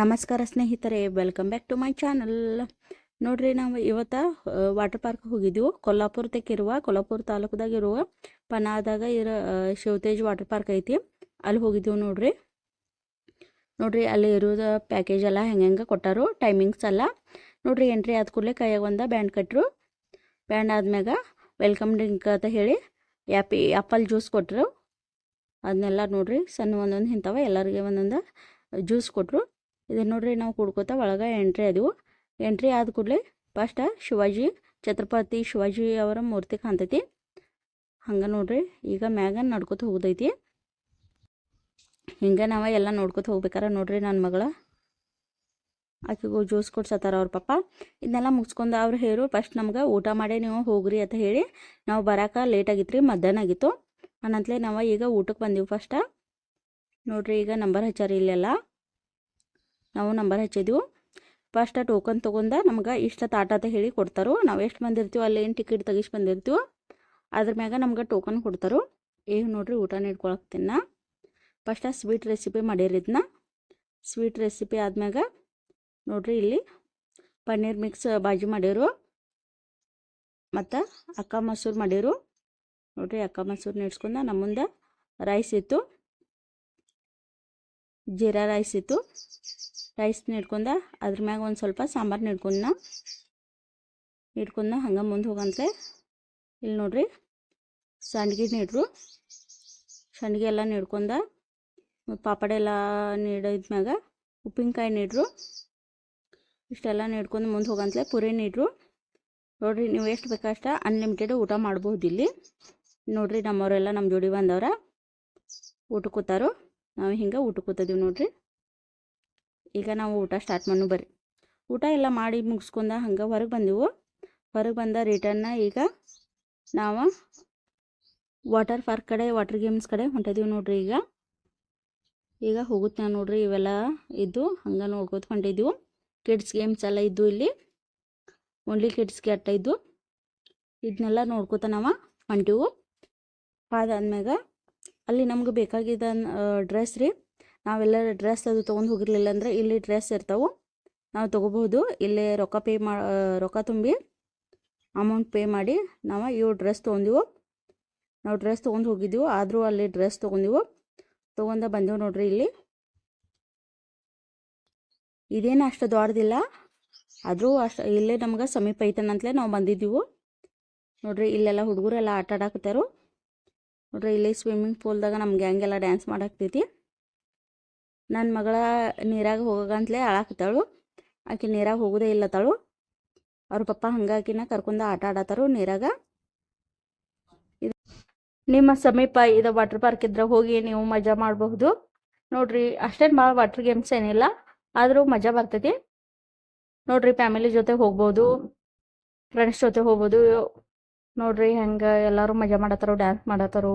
ನಮಸ್ಕಾರ ಸ್ನೇಹಿತರೆ welcome back to my channel ನೋಡ್ರಿ ನಾವು ಇವತ್ತು ವಾಟರ್ ಪಾರ್ಕ್ ಹೋಗಿದ್ದೆವು ಕೊಲ್ಲಾಪುರದಕ್ಕಿರುವ, ಕೊಲ್ಲಾಪುರ ತಾಲೂಕದಾಗ ಇರುವ ಪನಾದಾಗ ಇರೋ ಶಿವತೇಜ್ ವಾಟರ್ ಪಾರ್ಕ್ ಐತಿ. ಅಲ್ಲಿ ಹೋಗಿದ್ದೆವು ನೋಡ್ರಿ. ನೋಡ್ರಿ, ಅಲ್ಲಿ ಇರೋದು ಪ್ಯಾಕೇಜ್ ಎಲ್ಲ ಹೆಂಗೆ ಹೆಂಗೆ ಕೊಟ್ಟಾರು ಟೈಮಿಂಗ್ಸ್ ಎಲ್ಲ. ನೋಡ್ರಿ ಎಂಟ್ರಿ ಆದ ಕೂಡಲೇ ಕೈಯಾಗ ಒಂದು ಬ್ಯಾಂಡ್ ಕಟ್ಟರು ಬ್ಯಾಂಡ್ ಆದ್ಮ್ಯಾಗ ವೆಲ್ಕಮ್ ಡ್ರಿಂಕ್ ಅಂತ ಹೇಳಿ ಆ್ಯಪಿ ಆ್ಯಪಲ್ ಜ್ಯೂಸ್ ಕೊಟ್ಟರು ಅದನ್ನೆಲ್ಲ ನೋಡ್ರಿ ಸಣ್ಣ ಒಂದೊಂದು ಇಂಥವ ಎಲ್ಲರಿಗೆ ಒಂದೊಂದು ಜ್ಯೂಸ್ ಕೊಟ್ಟರು ಇದನ್ನ ನೋಡ್ರಿ ನಾವು ಕುಡ್ಕೋತ ಒಳಗೆ ಎಂಟ್ರಿ ಆದೆವು ಎಂಟ್ರಿ ಆದ ಕೂಡಲೇ ಫಸ್ಟ್ ಶಿವಾಜಿ ಛತ್ರಪತಿ ಶಿವಾಜಿ ಅವರ ಮೂರ್ತಿ ಕಾಣ್ತೈತಿ. ಹಂಗೆ ನೋಡ್ರಿ ಈಗ ಮ್ಯಾಗ ನಡ್ಕೊತ ಹೋಗೋದೈತಿ ಹಿಂಗೆ ನಾವು ಎಲ್ಲ ನೋಡ್ಕೊತ ಹೋಗ್ಬೇಕಾರ ನೋಡ್ರಿ ನನ್ನ ಮಗಳ. ಆಕೆಗೂ ಜ್ಯೂಸ್ ಕೊಡ್ಸತ್ತಾರ ಅವ್ರ ಪಪ್ಪ. ಇದನ್ನೆಲ್ಲ ಮುಗಿಸ್ಕೊಂಡು ಅವ್ರು ಹೇರು ಫಸ್ಟ್ ನಮ್ಗೆ ಊಟ ಮಾಡೇ ನೀವು ಹೋಗ್ರಿ ಅಂತ ಹೇಳಿ ನಾವು ಬರಾಕ ಲೇಟ್ ಆಗಿತ್ತು ರೀ ಮಧ್ಯಾಹ್ನ ಆಗಿತ್ತು. ಅನ್ನಂತಲೇ ನಾವು ಈಗ ಊಟಕ್ಕೆ ಬಂದೀವಿ ಫಸ್ಟ ನೋಡ್ರಿ ಈಗ ನಂಬರ್ ಹಚ್ಚಾರಿ ಇಲ್ಲೆಲ್ಲ. ನಾವು ನಂಬರ್ ಹಚ್ಚಿದ್ದೆವು ಫಸ್ಟ್ ಟೋಕನ್ ತೊಗೊಂಡ ನಮ್ಗೆ ಇಷ್ಟ ಅಂತ ಹೇಳಿ ಕೊಡ್ತಾರೋ. ನಾವು ಎಷ್ಟು ಬಂದಿರ್ತೀವೋ ಅಲ್ಲಿ ಏನು ಟಿಕೆಟ್ ತೆಗಿಸಿ ಬಂದಿರ್ತೀವೋ ಅದ್ರ ಮ್ಯಾಗ ನಮ್ಗೆ ಟೋಕನ್ ಕೊಡ್ತಾರೋ. ಈಗ ನೋಡ್ರಿ ಊಟ ನೀಡ್ಕೊಳಕ್ತಿನ್ನ ಫಸ್ಟ್ ಸ್ವೀಟ್ ರೆಸಿಪಿ ಮಾಡಿರಿ ಇದನ್ನ ಸ್ವೀಟ್ ರೆಸಿಪಿ ಆದ್ಮ್ಯಾಗ ನೋಡ್ರಿ ಇಲ್ಲಿ ಪನ್ನೀರ್ ಮಿಕ್ಸ್ ಬಾಜಿ ಮಾಡಿರು. ಮತ್ತು ಅಕ್ಕ ಮೊಸರು ಮಾಡಿರು. ನೋಡ್ರಿ ಅಕ್ಕ ಮೊಸರು ನೀಡ್ಸ್ಕೊಂಡ ನಮ್ಮ ಮುಂದೆ ರೈಸ್ ಇತ್ತು. ಜೀರಾ ರೈಸ್ ಇತ್ತು. ರೈಸ್ ನೀಡ್ಕೊಂಡ, ಅದ್ರ ಮ್ಯಾಗ ಒಂದು ಸ್ವಲ್ಪ ಸಾಂಬಾರು ನೀಡ್ಕೊಂಡ ನೀಡ್ಕೊಂಡ ಹಂಗೆ ಮುಂದೆ ಹೋಗಂತಲೇ. ಇಲ್ಲಿ ನೋಡ್ರಿ ಸಂಡ್ಗಿ ನೀಡ್ರು. ಸಂಡ್ಗಿ ಎಲ್ಲ ನೀಡ್ಕೊಂಡ, ಪಾಪಡ ಎಲ್ಲ ನೀಡಿದ್ಮ್ಯಾಗ ಉಪ್ಪಿನಕಾಯಿ ನೀಡ್ರು. ಇಷ್ಟೆಲ್ಲ ನೀಡ್ಕೊಂಡು ಮುಂದೆ ಹೋಗಂತಲೇ ಪುರಿ ನೀಡ್ರು. ನೋಡ್ರಿ ನೀವು ಎಷ್ಟು ಬೇಕಷ್ಟ ಅನ್ಲಿಮಿಟೆಡ್ ಊಟ ಮಾಡ್ಬೋದು ಇಲ್ಲಿ. ನೋಡ್ರಿ ನಮ್ಮವರೆಲ್ಲ ನಮ್ಮ ಜೋಡಿ ಬಂದವ್ರ. ಊಟ ಕೂತಾರು. ನಾವು ಹಿಂಗೆ ಊಟ ಕೂತಿದ್ದೀವಿ ನೋಡ್ರಿ. ಈಗ ನಾವು ಊಟ ಸ್ಟಾರ್ಟ್ ಮಾಡು ಬರ್ರಿ. ಊಟ ಎಲ್ಲ ಮಾಡಿ ಮುಗಿಸ್ಕೊಂಡ ಹಂಗೆ ಹೊರಗೆ ಬಂದೆವು, ಹೊರಗೆ ಬಂದ ರಿಟರ್ನ ಈಗ ನಾವು ವಾಟರ್ ಪಾರ್ಕ್ ಕಡೆ ವಾಟರ್ ಗೇಮ್ಸ್ ಕಡೆ ಹೊಂಟಿದ್ದೀವಿ ನೋಡ್ರಿ ಈಗ. ಈಗ ಹೋಗುತ್ತೆ ನೋಡ್ರಿ ಇವೆಲ್ಲ ಇದ್ದು ಹಂಗೆ ನೋಡ್ಕೋತ ಹೊಂಟಿದ್ದೀವಿ ಕಿಡ್ಸ್ ಗೇಮ್ಸ್ ಎಲ್ಲ ಇದ್ದು ಇಲ್ಲಿ. ಓನ್ಲಿ ಕಿಡ್ಸ್ಗೆ ಅಟ್ಟ ಇದ್ದು. ಇದನ್ನೆಲ್ಲ ನೋಡ್ಕೋತ ನಾವು ಹೊಂಟಿವು. ಅದಾದ್ಮ್ಯಾಗ ಅಲ್ಲಿ ನಮ್ಗೆ ಬೇಕಾಗಿದ್ದ ಡ್ರೆಸ್ ರೀ. ನಾವೆಲ್ಲ ಡ್ರೆಸ್ ಅದು ತೊಗೊಂಡು ಹೋಗಿರಲಿಲ್ಲ ಅಂದ್ರೆ ಇಲ್ಲಿ ಡ್ರೆಸ್ ಇರ್ತಾವೆ. ನಾವು ತೊಗೋಬಹುದು. ಇಲ್ಲೇ ರೊಕ್ಕ ಪೇ ಮಾ ರೊಕ್ಕ ತುಂಬಿ ಅಮೌಂಟ್ ಪೇ ಮಾಡಿ ನಾವು ಇವು ಡ್ರೆಸ್ ತೊಗೊಂಡಿವು. ನಾವು ಡ್ರೆಸ್ ತೊಗೊಂಡು ಹೋಗಿದ್ದೀವಿ ಆದರೂ ಅಲ್ಲಿ ಡ್ರೆಸ್ ತೊಗೊಂಡಿವು. ತೊಗೊಂಡ ಬಂದೆವು ನೋಡ್ರಿ ಇಲ್ಲಿ. ಇದೇನು ಅಷ್ಟು ದೊಡ್ಡದಿಲ್ಲ. ಆದರೂ ಅಷ್ಟು, ಇಲ್ಲೇ ನಮ್ಗೆ ಸಮೀಪ ಐತನಂತಲೇ ನಾವು ಬಂದಿದ್ದೀವಿ. ನೋಡ್ರಿ ಇಲ್ಲೆಲ್ಲ ಹುಡುಗರೆಲ್ಲ ಆಟ ಆಡಾಕತ್ತಾರು. ನೋಡ್ರಿ ಇಲ್ಲಿ ಸ್ವಿಮ್ಮಿಂಗ್ ಪೂಲ್ದಾಗ ನಮ್ಮ ಗ್ಯಾಂಗೆಲ್ಲ ಡ್ಯಾನ್ಸ್ ಮಾಡಾಕ್ತೈತಿ ನನ್ನ ಮಗಳ ನೀರಾಗ ಹೋಗಂತಲೇ ಆಳಾಕತ್ತಾಳು ಆಕೆ ನೀರಾಗ ಹೋಗೋದೇ ಇಲ್ಲತ್ತಾಳು ಅವ್ರ ಪಪ್ಪ ಹಂಗಾಕಿನ ಕರ್ಕೊಂಡ ಆಟ ಆಡತ್ತಾರು ನೀರಾಗ. ನಿಮ್ಮ ಸಮೀಪ ಇದು ವಾಟರ್ ಪಾರ್ಕ್ ಇದ್ರೆ ಹೋಗಿ ನೀವು ಮಜಾ ಮಾಡಬಹುದು. ನೋಡ್ರಿ, ಅಷ್ಟೇನು ಭಾಳ ವಾಟರ್ ಗೇಮ್ಸ್ ಏನಿಲ್ಲ, ಆದರೂ ಮಜಾ ಬರ್ತೈತಿ. ನೋಡ್ರಿ, ಫ್ಯಾಮಿಲಿ ಜೊತೆ ಹೋಗ್ಬೋದು ಫ್ರೆಂಡ್ಸ್ ಜೊತೆ ಹೋಗ್ಬೋದು. ನೋಡ್ರಿ, ಹೆಂಗೆ ಎಲ್ಲರೂ ಮಜಾ ಮಾಡತ್ತಾರೋ ಡ್ಯಾನ್ಸ್ ಮಾಡತ್ತಾರೋ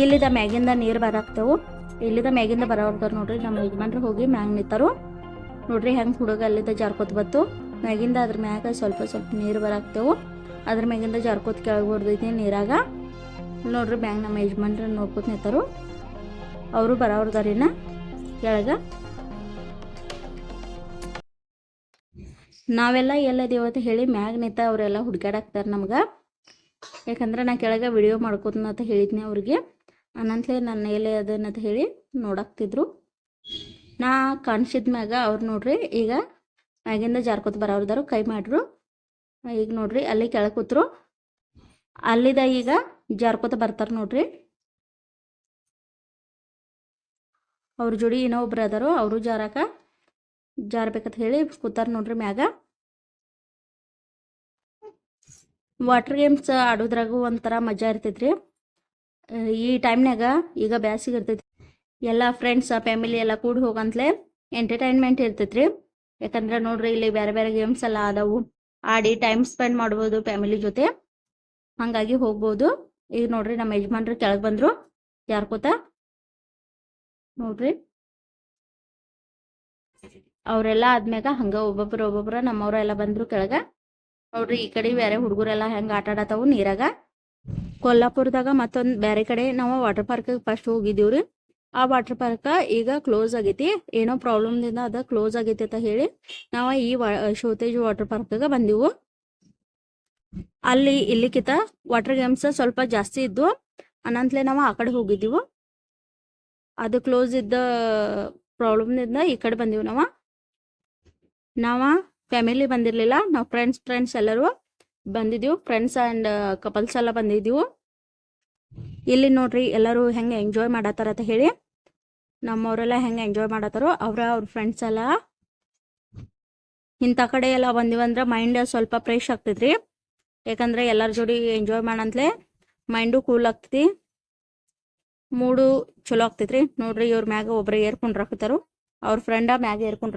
ಇಲ್ಲಿದ ಮ್ಯಾಗಿಂದ ನೀರು ಬರಾಕ್ತೇವು. ಇಲ್ಲಿದ ಮ್ಯಾಗಿಂದ ಬರೋರ್ದಾರು ನೋಡ್ರಿ, ನಮ್ಮ ಯಜಮಾನ್ರು ಹೋಗಿ ಮ್ಯಾಗ ನಿಂತಾರು. ನೋಡ್ರಿ ಹೆಂಗೆ ಹುಡುಗ ಅಲ್ಲಿದ್ದ ಜಾರ್ಕೋತ್ ಬತ್ತು ಮ್ಯಾಗಿಂದ ಅದ್ರ ಮ್ಯಾಗ ಸ್ವಲ್ಪ ಸ್ವಲ್ಪ ನೀರು ಬರಾಕ್ತೇವು. ಅದ್ರ ಮ್ಯಾಗಿಂದ ಜಾರ್ಕೋತ್ ಕೆಳಗೆ ಹೊಡ್ದೈತಿ ನೀರಾಗ. ನೋಡ್ರಿ ಮ್ಯಾಗ ನಮ್ಮ ಯಜಮಾನ್ರು ನೋಡ್ಕೋತ ನಿಂತಾರು. ಅವರು ಬರೋರ್ದಾರಿನ ಕೆಳಗ. ನಾವೆಲ್ಲ ಎಲ್ಲ ದೇವತೆ ಹೇಳಿ ಮ್ಯಾಗ ನಿಂತ ಅವರೆಲ್ಲ ಹುಡ್ಕ್ಯಾಡಾಕ್ತಾರೆ ನಮ್ಗೆ. ಯಾಕಂದ್ರೆ ನಾ ಕೆಳಗೆ ವಿಡಿಯೋ ಮಾಡ್ಕೋತೀನಿ ಅಂತ ಹೇಳಿದ್ನಿ ಅವ್ರಿಗೆ. ಅನಂತಲೇ ನನ್ನ ಎಲೆ ಅದನ್ನದು ಹೇಳಿ ನೋಡಾಕ್ತಿದ್ರು. ನಾ ಕಾಣಿಸಿದ ಮ್ಯಾಗ ಅವ್ರು ನೋಡ್ರಿ, ಈಗ ಮ್ಯಾಗಿಂದ ಜಾರ್ಕೋತ ಬರೋರ್ದಾರು ಕೈ ಮಾಡ್ರು. ಈಗ ನೋಡ್ರಿ, ಅಲ್ಲಿ ಕೆಳಗೆ ಕೂತ್ರು. ಅಲ್ಲಿದ ಈಗ ಜಾರ್ಕೋತ ಬರ್ತಾರೆ ನೋಡ್ರಿ. ಅವ್ರ ಜೋಡಿ ಏನೋ ಒಬ್ರು ಅದಾರು, ಅವರು ಜಾರಾಕ ಜಾರ್ಬೇಕಂತ ಹೇಳಿ ಕೂತಾರ ನೋಡ್ರಿ ಮ್ಯಾಗ. ವಾಟರ್ ಗೇಮ್ಸ್ ಆಡೋದ್ರಾಗೂ ಒಂಥರ ಮಜಾ ಇರ್ತೈತ್ರಿ. ಈ ಟೈಮ್ನಾಗ ಈಗ ಬ್ಯಾಸಿಗೆ ಇರ್ತೈತಿ ಎಲ್ಲ ಫ್ರೆಂಡ್ಸ್ ಫ್ಯಾಮಿಲಿ ಎಲ್ಲ ಕೂಡಿ ಹೋಗಂತಲೇ ಎಂಟರ್ಟೈನ್ಮೆಂಟ್ ಇರ್ತೈತ್ರಿ. ಯಾಕಂದ್ರೆ ನೋಡ್ರಿ ಇಲ್ಲಿ ಬೇರೆ ಬೇರೆ ಗೇಮ್ಸ್ ಎಲ್ಲ ಅದಾವು ಆಡಿ ಟೈಮ್ ಸ್ಪೆಂಡ್ ಮಾಡ್ಬೋದು ಫ್ಯಾಮಿಲಿ ಜೊತೆ. ಹಂಗಾಗಿ ಹೋಗ್ಬೋದು. ಈಗ ನೋಡ್ರಿ ನಮ್ಮ ಯಜಮಾನ್ರು ಕೆಳಗೆ ಬಂದ್ರು. ಯಾರ್ಕೋತ ನೋಡ್ರಿ. ಅವರೆಲ್ಲ ಆದ್ಮ್ಯಾಗ ಹಂಗ ಒಬ್ಬೊಬ್ರು ಒಬ್ಬೊಬ್ರ ನಮ್ಮವ್ರೆಲ್ಲ ಬಂದ್ರು ಕೆಳಗ. ನೋಡ್ರಿ ಈ ಕಡೆ ಬೇರೆ ಹುಡುಗರೆಲ್ಲ ಹೆಂಗ ಆಟ ಆಡತಾವು ನೀರಾಗ. ಕೊಲ್ಲಾಪುರದಾಗ ಮತ್ತೊಂದು ಬೇರೆ ಕಡೆ ನಾವು ವಾಟರ್ ಪಾರ್ಕ್ ಫಸ್ಟ್ ಹೋಗಿದ್ದೀವ್ರಿ. ಆ ವಾಟರ್ ಪಾರ್ಕ್ ಈಗ ಕ್ಲೋಸ್ ಆಗೈತಿ. ಏನೋ ಪ್ರಾಬ್ಲಮ್ದಿಂದ ಅದ ಕ್ಲೋಸ್ ಆಗೈತಿ ಅಂತ ಹೇಳಿ ನಾವು ಈ ಶೋತೇಜ್ ವಾಟರ್ ಪಾರ್ಕ್ಗೆ ಬಂದಿವು. ಅಲ್ಲಿ ಇಲ್ಲಿಕಿತ ವಾಟರ್ ಗೇಮ್ಸ್ ಸ್ವಲ್ಪ ಜಾಸ್ತಿ ಇದ್ವು. ಅನಂತಲೇ ನಾವು ಆ ಕಡೆ ಹೋಗಿದ್ದೀವು. ಅದು ಕ್ಲೋಸ್ ಇದ್ದ ಪ್ರಾಬ್ಲಮ್ನಿಂದ ಈ ಕಡೆ ಬಂದಿವು ನಾವು. ನಾವ ಫ್ಯಾಮಿಲಿ ಬಂದಿರಲಿಲ್ಲ. ನಾವು ಫ್ರೆಂಡ್ಸ್ ಫ್ರೆಂಡ್ಸ್ ಎಲ್ಲರೂ ಬಂದಿದ್ದೀವಿ ಫ್ರೆಂಡ್ಸ್ ಆ್ಯಂಡ್ ಕಪಲ್ಸ್ ಎಲ್ಲ ಬಂದಿದ್ದೀವಿ ಇಲ್ಲಿ ನೋಡ್ರಿ ಎಲ್ಲರೂ ಹೆಂಗೆ ಎಂಜಾಯ್ ಮಾಡತ್ತಾರ ಅಂತ ಹೇಳಿ. ನಮ್ಮವರೆಲ್ಲ ಹೆಂಗೆ ಎಂಜಾಯ್ ಮಾಡತ್ತಾರೋ ಅವ್ರ ಅವ್ರ ಫ್ರೆಂಡ್ಸ್ ಎಲ್ಲ. ಇಂಥ ಕಡೆ ಎಲ್ಲ ಬಂದಿವಂದ್ರೆ ಮೈಂಡ್ ಸ್ವಲ್ಪ ಫ್ರೆಶ್ ಆಗ್ತೈತ್ರಿ. ಯಾಕಂದ್ರೆ ಎಲ್ಲರ ಜೋಡಿ ಎಂಜಾಯ್ ಮಾಡಂತಲೇ ಮೈಂಡು ಕೂಲ್ ಆಗ್ತೈತಿ. ಮೂಡು ಚಲೋ ಆಗ್ತೈತ್ರಿ. ನೋಡ್ರಿ ಇವ್ರ ಮ್ಯಾಗ ಒಬ್ರು ಏರ್ಕೊಂಡು ರಾಕತಾರು ಅವ್ರ ಫ್ರೆಂಡ ಮ್ಯಾಗ ಏರ್ಕೊಂಡು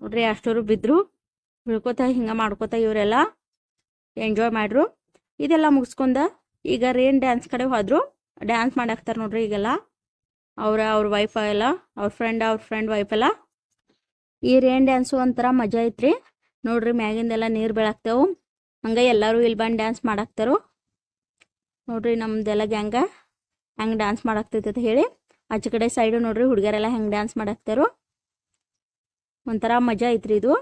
ನೋಡ್ರಿ ಅಷ್ಟೋರು ಬಿದ್ರು. ಬೀಳ್ಕೋತ ಹಿಂಗೆ ಮಾಡ್ಕೋತ ಇವರೆಲ್ಲ ಎಂಜಾಯ್ ಮಾಡ್ರು. ಇದೆಲ್ಲ ಮುಗಿಸ್ಕೊಂಡ ಈಗ ರೇನ್ ಡ್ಯಾನ್ಸ್ ಕಡೆ ಹೋದ್ರು. ಡ್ಯಾನ್ಸ್ ಮಾಡಾಕ್ತಾರೆ ನೋಡ್ರಿ ಈಗೆಲ್ಲ. ಅವರ, ಅವ್ರ ವೈಫ ಎಲ್ಲ, ಅವ್ರ ಫ್ರೆಂಡ್ ಅವ್ರ ಫ್ರೆಂಡ್ ವೈಫ್ ಎಲ್ಲ. ಈ ರೇನ್ ಡ್ಯಾನ್ಸು ಒಂಥರ ಮಜಾ ಐತ್ರಿ. ನೋಡ್ರಿ ಮ್ಯಾಗಿಂದೆಲ್ಲ ನೀರು ಬೀಳಾಕ್ತೇವು. ಹಂಗೆ ಎಲ್ಲರೂ ಇಲ್ಲಿ ಬಂದು ಡ್ಯಾನ್ಸ್ ಮಾಡಾಕ್ತಾರು. ನೋಡ್ರಿ ನಮ್ದೆಲ್ಲ ಗ್ಯಾಂಗ ಹೆಂಗೆ ಡ್ಯಾನ್ಸ್ ಮಾಡಾಕ್ತೈತೆ ಅಂತ ಹೇಳಿ. ಆಚೆ ಕಡೆ ಸೈಡು ನೋಡ್ರಿ ಹುಡುಗರೆಲ್ಲ ಹೆಂಗೆ ಡ್ಯಾನ್ಸ್ ಮಾಡಾಕ್ತಾರು. ಒಂಥರ ಮಜಾ ಐತ್ರಿ ಇದು.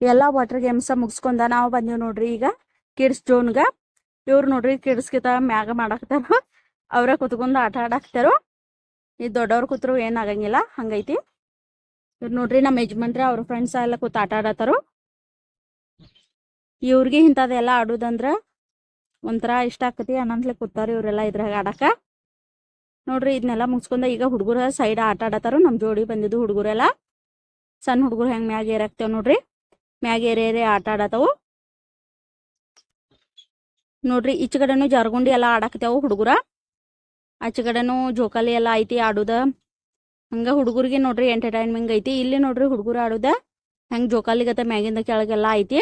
ಎಲ್ಲ ವಾಟರ್ ಗೇಮ್ಸ ಮುಗಿಸ್ಕೊಂಡ ನಾವು ಬಂದೀವಿ ನೋಡ್ರಿ ಈಗ ಕಿಡ್ಸ್ ಜೋನ್ಗ ಇವ್ರು ನೋಡ್ರಿ ಕಿಡ್ಸ್ಗಿತ ಮ್ಯಾಗ ಮಾಡಾಕ್ತಾರ ಅವ್ರ ಕುತ್ಕೊಂಡು ಆಟ ಆಡಾಕ್ತಾರೋ ಈ ದೊಡ್ಡವ್ರು ಕೂತ್ರು ಏನಾಗಂಗಿಲ್ಲ ಹಂಗೈತಿ. ಇವ್ರು ನೋಡ್ರಿ ನಮ್ಮ ಯಜಮಾನ್ರ, ಅವ್ರ ಫ್ರೆಂಡ್ಸ್ ಎಲ್ಲ ಕೂತ್ ಆಟ ಆಡತ್ತಾರು ಇವ್ರಿಗೆ ಇಂಥದ್ದೆಲ್ಲ ಆಡೋದಂದ್ರ ಒಂಥರ ಇಷ್ಟ ಆಕತಿ. ಅನ್ನಂತ್ಲೆ ಕೂತಾರ ಇವರೆಲ್ಲ ಇದ್ರಾಗ ಆಡಾಕ. ನೋಡ್ರಿ ಇದನ್ನೆಲ್ಲ ಮುಗಿಸ್ಕೊಂಡ ಈಗ ಹುಡುಗರ ಸೈಡ್ ಆಟ ಆಡತ್ತಾರು ನಮ್ಮ ಜೋಡಿ ಬಂದಿದ್ದು ಹುಡುಗರೆಲ್ಲ. ಸಣ್ಣ ಹುಡುಗರು ಹೆಂಗ್ ಮ್ಯಾಗ ಏರಾಕ್ತೇವ್ ನೋಡ್ರಿ. ಮ್ಯಾಗ ಏರಿ ಏರಿ ಆಟ ಆಡತ್ತವು ನೋಡ್ರಿ ಈಚೆ ಕಡೆನು ಜಾರ್ಗುಂಡಿ ಎಲ್ಲ ಆಡಾಕತ್ಯಾವು ಹುಡುಗರ. ಆಚೆ ಕಡೆನು ಜೋಕಾಲಿ ಎಲ್ಲ ಐತಿ ಆಡುದ. ಹಂಗ ಹುಡುಗರಿಗೆ ನೋಡ್ರಿ ಎಂಟರ್ಟೈನ್ಮೆಂಟ್ ಐತಿ. ಇಲ್ಲಿ ನೋಡ್ರಿ ಹುಡುಗರು ಆಡುದ. ಹೆಂಗ್ ಜೋಕಾಲಿ ಗತೆ ಮ್ಯಾಗಿಂದ ಕೆಳಗೆಲ್ಲ ಐತಿ.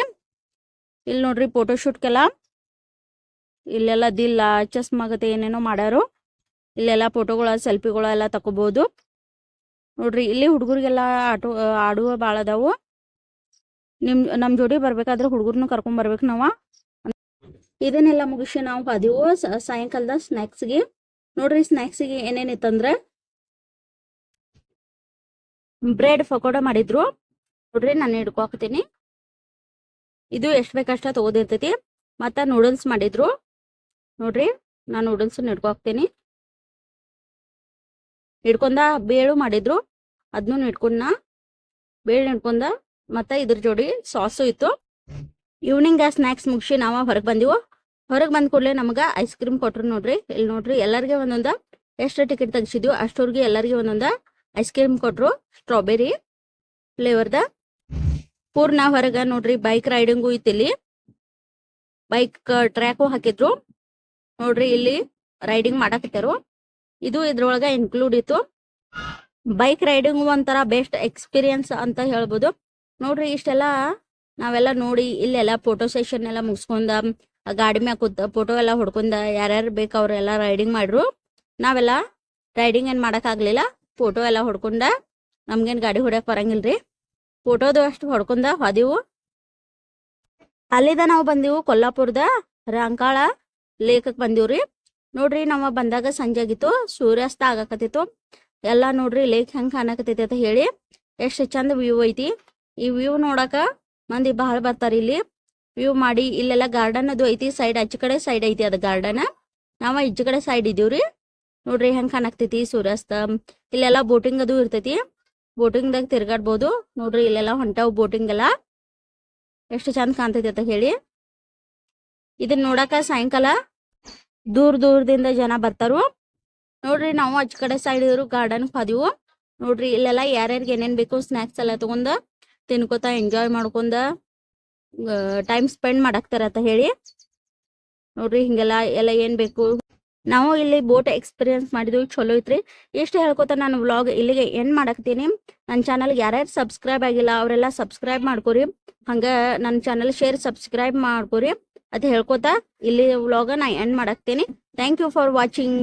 ಇಲ್ಲಿ ನೋಡ್ರಿ ಫೋಟೋಶೂಟ್ಗೆಲ್ಲ ಇಲ್ಲೆಲ್ಲ ದಿಲ್ಲ ಚಸ್ಮಾಗತ್ತೆ ಗತೆ ಏನೇನೋ ಮಾಡ್ಯಾರು. ಇಲ್ಲೆಲ್ಲ ಫೋಟೋಗಳ ಸೆಲ್ಫಿಗಳ ಎಲ್ಲ ತಕೋಬಹುದು ನೋಡ್ರಿ ಇಲ್ಲಿ ಹುಡುಗರಿಗೆಲ್ಲ ಆಟೋ, ಆಡುವ ಭಾಳ ಅದಾವು. ನಿಮ್, ನಮ್ ಜೋಡಿ ಬರ್ಬೇಕಾದ್ರೆ ಹುಡುಗರ್ನು ಕರ್ಕೊಂಡ್ ಬರ್ಬೇಕು ನಾವ. ಇದನ್ನೆಲ್ಲ ಮುಗಿಸಿ ನಾವು ಹೋದೆವು ಸಾಯಂಕಾಲದ ಸಾಯಂಕಾಲದ ಸ್ನ್ಯಾಕ್ಸ್ಗೆ ನೋಡ್ರಿ ಸ್ನ್ಯಾಕ್ಸಿಗೆ ಏನೇನಿತ್ತಂದ್ರೆ ಬ್ರೆಡ್ ಪಕೋಡ ಮಾಡಿದ್ರು. ನೋಡ್ರಿ ನಾನು ಹಿಡ್ಕೊತೀನಿ ಇದು ಎಷ್ಟು ಬೇಕಷ್ಟ ತಗೋದಿರ್ತೈತಿ. ಮತ್ತ ನೂಡಲ್ಸ್ ಮಾಡಿದ್ರು. ನೋಡ್ರಿ ನಾನು ನೂಡಲ್ಸ್ ಹಿಡ್ಕೊತೀನಿ ಹಿಡ್ಕೊಂಡ ಬೇಳು ಮಾಡಿದ್ರು. ಅದನ್ನು ಹಿಡ್ಕೊಂಡ ಬೇಳೆ ಹಿಡ್ಕೊಂಡ ಮತ್ತ ಇದ್ರ ಜೋಡಿ ಸಾಸು ಇತ್ತು. ಈವ್ನಿಂಗ್ ಸ್ನ್ಯಾಕ್ಸ್ ಮುಗಿಸಿ ನಾವ ಹೊರಗೆ ಬಂದಿವು? ಹೊರಗೆ ಬಂದ ಕೂಡಲೇ ನಮಗ ಐಸ್ ಕ್ರೀಮ್ ಕೊಟ್ರು ನೋಡ್ರಿ. ಇಲ್ಲಿ ನೋಡ್ರಿ ಎಲ್ಲರಿಗೆ ಒಂದೊಂದ ಎಷ್ಟು ಟಿಕೆಟ್ ತೆಗಿಸಿದ್ವಿ. ಅಷ್ಟೋರ್ಗೆ ಎಲ್ಲರಿಗೆ ಒಂದೊಂದ ಐಸ್ ಕ್ರೀಮ್ ಕೊಟ್ರು. ಸ್ಟ್ರಾಬೆರಿ ಫ್ಲೇವರ್ದ ಪೂರ್ಣ ಹೊರಗ ನೋಡ್ರಿ ಬೈಕ್ ರೈಡಿಂಗು ಇಲ್ಲಿ ಬೈಕ್ ಟ್ರ್ಯಾಕು ಹಾಕಿದ್ರು. ನೋಡ್ರಿ ಇಲ್ಲಿ ರೈಡಿಂಗ್ ಮಾಡಾಕತ್ತಾರು ಇದು ಇದ್ರೊಳಗ ಇನ್ಕ್ಲೂಡ್ ಇತ್ತು. ಬೈಕ್ ರೈಡಿಂಗ್ ಒಂಥರ ಬೆಸ್ಟ್ ಎಕ್ಸ್ಪೀರಿಯನ್ಸ್ ಅಂತ ಹೇಳ್ಬೋದು. ನೋಡ್ರಿ ಇಷ್ಟೆಲ್ಲ ನಾವೆಲ್ಲ ನೋಡಿ ಇಲ್ಲೆಲ್ಲ ಫೋಟೋ ಸೆಷನ್ ಎಲ್ಲ ಮುಗಿಸ್ಕೊಂಡ ಗಾಡಿ ಮ್ಯಾಗ ಕೂತ ಫೋಟೋ ಎಲ್ಲ ಹೊಡ್ಕೊಂಡ ಯಾರ್ಯಾರು ಬೇಕು ಅವ್ರೆಲ್ಲ ರೈಡಿಂಗ್ ಮಾಡ್ರು. ನಾವೆಲ್ಲ ರೈಡಿಂಗ್ ಏನು ಮಾಡೋಕ್ಕಾಗಲಿಲ್ಲ ಫೋಟೋ ಎಲ್ಲ ಹೊಡ್ಕೊಂಡ ನಮ್ಗೇನು ಗಾಡಿ ಹೊಡ್ಯಾಕ್ ಬರಂಗಿಲ್ರಿ. ಫೋಟೋದು ಅಷ್ಟು ಹೊಡ್ಕೊಂಡ ಹೋದೆವು. ಅಲ್ಲಿದ ನಾವು ಬಂದೆವು ಕೊಲ್ಲಾಪುರದ ರಾಂಕಾಳ ಬಂದಿವು ರೀ ನೋಡ್ರಿ ನಾವು ಬಂದಾಗ ಸಂಜೆ ಆಗಿತ್ತು, ಸೂರ್ಯಾಸ್ತ ಆಗಕತ್ತಿತ್ತು. ಎಲ್ಲ ನೋಡ್ರಿ ಲೇಕ್ ಹೆಂಗ್ ಕಾಣಕತ್ತೈತಿ ಅಂತ ಹೇಳಿ, ಎಷ್ಟು ಚಂದ ವ್ಯೂ ಐತಿ. ಈ ವ್ಯೂ ನೋಡಕ ಮಂದಿ ಬಹಳ ಬರ್ತಾರ ಇಲ್ಲಿ. ವ್ಯೂ ಮಾಡಿ ಇಲ್ಲೆಲ್ಲ ಗಾರ್ಡನ್ ಅದು ಐತಿ ಸೈಡ್ ಆಚೆ ಕಡೆ ಸೈಡ್ ಐತಿ ಅದ ಗಾರ್ಡನ್ ನಾವ ಈಚೆ ಕಡೆ ಸೈಡ್ ಇದೀವ್ರಿ ನೋಡ್ರಿ ಹೆಂಗ್ ಕಾಣಾಕ್ತೈತಿ ಸೂರ್ಯಾಸ್ತ. ಇಲ್ಲೆಲ್ಲ ಬೋಟಿಂಗ್ ಅದು ಇರ್ತೈತಿ. ಬೋಟಿಂಗ್ ದಾಗ ತಿರ್ಗಾಡ್ಬೋದು. ನೋಡ್ರಿ ಇಲ್ಲೆಲ್ಲ ಹೊಂಟಾವ್ ಬೋಟಿಂಗ್ ಎಲ್ಲ. ಎಷ್ಟು ಚಂದ ಕಾಣ್ತೈತಿ ಅಂತ ಹೇಳಿ. ಇದನ್ನ ನೋಡಕ ಸಾಯಂಕಾಲ ದೂರ ದೂರದಿಂದ ಜನ ಬರ್ತಾರು. ನೋಡ್ರಿ ನಾವು ಆಚ ಕಡೆ ಸೈಡ್ ಇದ್ರು ಗಾರ್ಡನ್ ಹೋದಿವು ನೋಡ್ರಿ ಇಲ್ಲೆಲ್ಲ ಯಾರ್ಯಾರಿಗೆ ಏನೇನ್ ಬೇಕು ಸ್ನಾಕ್ಸ್ ಎಲ್ಲ ತಗೊಂಡ ತಿನ್ಕೋತ ಎಂಜಾಯ್ ಮಾಡ್ಕೊಂಡ ಟೈಮ್ ಸ್ಪೆಂಡ್ ಮಾಡಾಕ್ತಾರ ಅಂತ ಹೇಳಿ. ನೋಡ್ರಿ, ಹಿಂಗೆಲ್ಲ, ಎಲ್ಲ ಏನ್ ಬೇಕು. ನಾವು ಇಲ್ಲಿ ಬೋಟ್ ಎಕ್ಸ್ಪೀರಿಯನ್ಸ್ ಮಾಡಿದ್ವಿ, ಚಲೋ ಐತ್ರಿ. ಇಷ್ಟು ಹೇಳ್ಕೊತ ನಾನು ವ್ಲಾಗ್ ಇಲ್ಲಿಗೆ ಎಂಡ್ ಮಾಡಾಕ್ತೀನಿ. ನನ್ನ ಚಾನಲ್ ಯಾರ್ಯಾರು ಸಬ್ಸ್ಕ್ರೈಬ್ ಆಗಿಲ್ಲ, ಅವರೆಲ್ಲ ಸಬ್ಸ್ಕ್ರೈಬ್ ಮಾಡ್ಕೊರಿ. ಹಂಗ ನನ್ನ ಚಾನಲ್ ಶೇರ್ ಸಬ್ಸ್ಕ್ರೈಬ್ ಮಾಡ್ಕೊರಿ. ಅದ್ ಹೇಳ್ಕೊತ, ಇಲ್ಲಿ ವ್ಲಾಗ ನಾ end ಮಾಡಾಕ್ತೀನಿ. Thank you for watching